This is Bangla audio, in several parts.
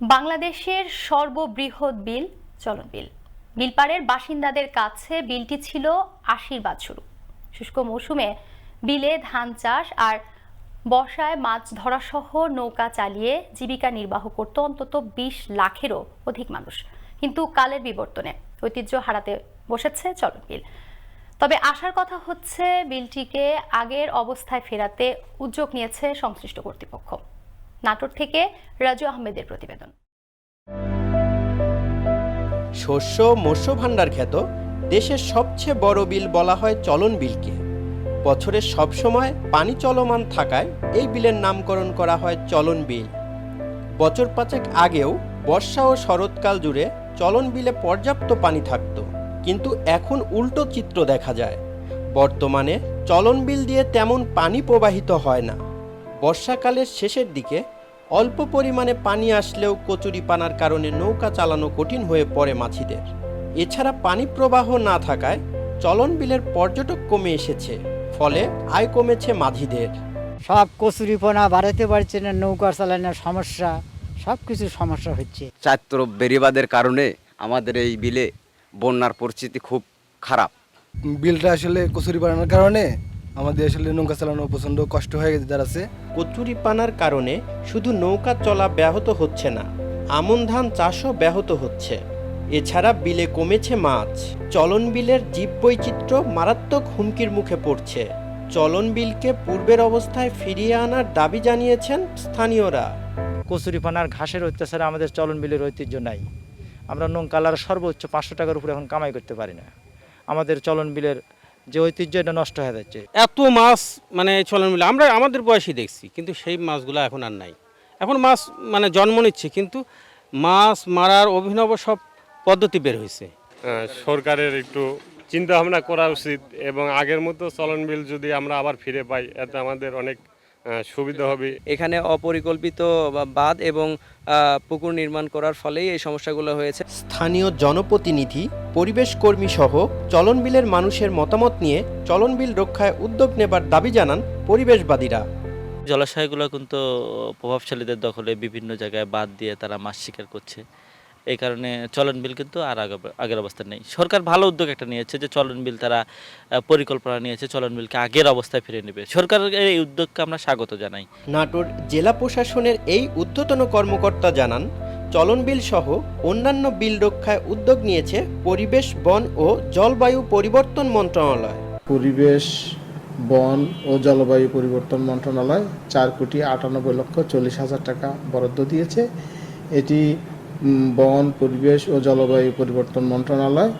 বাংলাদেশের সর্ববৃহৎ বিল চলন বিল। বিলপাড়ের বাসিন্দাদের কাছে বিলটি ছিল আশীর্বাদ শুরু শুষ্ক মৌসুমে বিলে ধান চাষ আর বর্ষায় মাছ ধরা সহ নৌকা চালিয়ে জীবিকা নির্বাহ করত অন্তত বিশ লাখেরও অধিক মানুষ। কিন্তু কালের বিবর্তনে ঐতিহ্য হারাতে বসেছে চলন বিল। তবে আসার কথা হচ্ছে, বিলটিকে আগের অবস্থায় ফেরাতে উদ্যোগ নিয়েছে সংশ্লিষ্ট কর্তৃপক্ষ। নাটোর থেকে রাজু আহমেদের প্রতিবেদন। শস্য মৎস্য ভাণ্ডার খ্যাত, দেশের সবচেয়ে বড় বিল বলা হয় চলন বিলকে। বছরের সব সময় পানি চলমান থাকায় এই বিলের নামকরণ করা হয় চলন বিল। বছর পাঁচেক আগেও বর্ষা ও শরৎকাল জুড়ে চলন বিলে পর্যাপ্ত পানি থাকত, কিন্তু এখন উল্টো চিত্র দেখা যায়। বর্তমানে চলন বিল দিয়ে তেমন পানি প্রবাহিত হয় না। বর্ষাকালের শেষের দিকে অল্প পরিমাণে পানি আসলেও কচুরি পানার কারণে নৌকা চালানো কঠিন হয়ে পড়ে মাছিদের। এছাড়া পানি প্রবাহ না থাকায় চলন বিলের পর্যটক কমে এসেছে ফলে আয় কমেছে মাঝিদের। সব কচুরিপনা বাড়াতে পারছে না নৌকা চালানোর সমস্যা সব কিছু সমস্যা হচ্ছে। চাত্র বেরিবাদের কারণে আমাদের এই বিলে বন্যার পরিস্থিতি খুব খারাপ। বিলটা আসলে কচুরি বানানোর কারণে আমাদের আসলে নৌকা চালানো প্রচণ্ড কষ্ট হয়ে গেছে দাঁড়াচ্ছে কচুরি পানার কারণে শুধু নৌকা চলা ব্যাহত হচ্ছে না আমন ধান চাষও ব্যাহত হচ্ছে। এছাড়া বিলে কমেছে মাছ। চলন বিলের জীববৈচিত্র্য মারাত্মক হুমকির মুখে পড়ছে। চলন বিলকে পূর্বের অবস্থায় ফিরিয়ে আনার দাবি জানিয়েছেন স্থানীয়রা। কচুরিপানার ঘাসের অত্যাচারে আমাদের চলন বিলের ঐতিহ্য নাই। আমরা নৌকালার সর্বোচ্চ পাঁচশো টাকার উপরে এখন কামাই করতে পারি না। আমাদের চলন বিলের যে ঐতিহ্য এটা নষ্ট হয়ে যাচ্ছে। এত মাছ মানে চলন মিলে আমরা আমাদের বয়সী দেখছি কিন্তু সেই মাছগুলো এখন আর নাই। এখন মাছ মানে জন্ম নিচ্ছে কিন্তু মাছ মারার অভিনব সব পদ্ধতি বের হয়েছে। সরকারের একটু চিন্তা ভাবনা করা উচিত এবং আগের মতো চলন মিল যদি আমরা আবার ফিরে পাই এতে আমাদের অনেক সুবিধা হবে। এখানে অপরিকল্পিত বা বাঁধ এবং পুকুর নির্মাণ করার ফলেই এই সমস্যাগুলো হয়েছে। স্থানীয় জনপ্রতিনিধি পরিবেশ কর্মী সহ চলন বিলের মানুষের মতামত নিয়ে চলন বিল রক্ষায় উদ্যোগ নেবার দাবি জানান পরিবেশবাদীরা। জলাশয়গুলো কিন্তু প্রভাবশালীদের দখলে বিভিন্ন জায়গায় বাদ দিয়ে তারা মাছ শিকার করছে। এই কারণে চলন বিল কিন্তু আর আগে- আগের অবস্থায় নেই। সরকার ভালো উদ্যোগ একটা নিয়েছে যে চলন বিল তারা পরিকল্পনা নিয়েছে চলন বিলকে আগের অবস্থায় ফিরে নেবে। সরকারের এই উদ্যোগকে আমরা স্বাগত জানাই। নাটোর জেলা প্রশাসনের এই ঊর্ধ্বতন কর্মকর্তা জানান চলন বিল সহ অন্যান্য বিল রক্ষায় উদ্যোগ নিয়েছে পরিবেশ বন ও জলবায়ু পরিবর্তন মন্ত্রণালয়। পরিবেশ বন ও জলবায়ু পরিবর্তন মন্ত্রণালয় চার কোটি আটানব্বই লক্ষ চল্লিশ হাজার টাকা বরাদ্দ দিয়েছে। এটি বন, পরিবেশ ও জলবায়ু পরিবর্তন মন্ত্রণালয়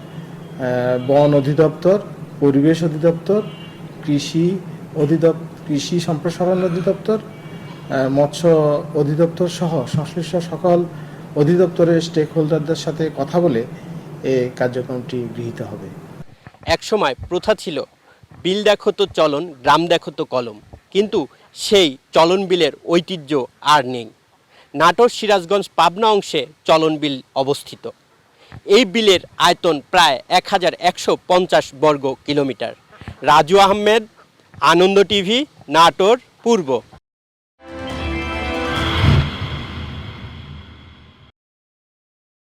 বন অধিদপ্তর, পরিবেশ অধিদপ্তর, কৃষি অধিদপ্তর কৃষি সম্প্রসারণ অধিদপ্তর মৎস্য অধিদপ্তর সহ সংশ্লিষ্ট সকল অধিদপ্তরের স্টেক হোল্ডারদের সাথে কথা বলে এই কার্যক্রমটি গৃহীত হবে। একসময় প্রথা ছিল, বিল দেখো তো চলন, গ্রাম দেখো তো কলম। কিন্তু সেই চলন বিলের ঐতিহ্য আর নেই। নাটোর সিরাজগঞ্জ পাবনা অংশে চলন বিল অবস্থিত। এই বিলের আয়তন প্রায় এক হাজার একশো পঞ্চাশ বর্গ কিলোমিটার। রাজু আহমেদ, আনন্দ টিভি, নাটোর, পূর্ব।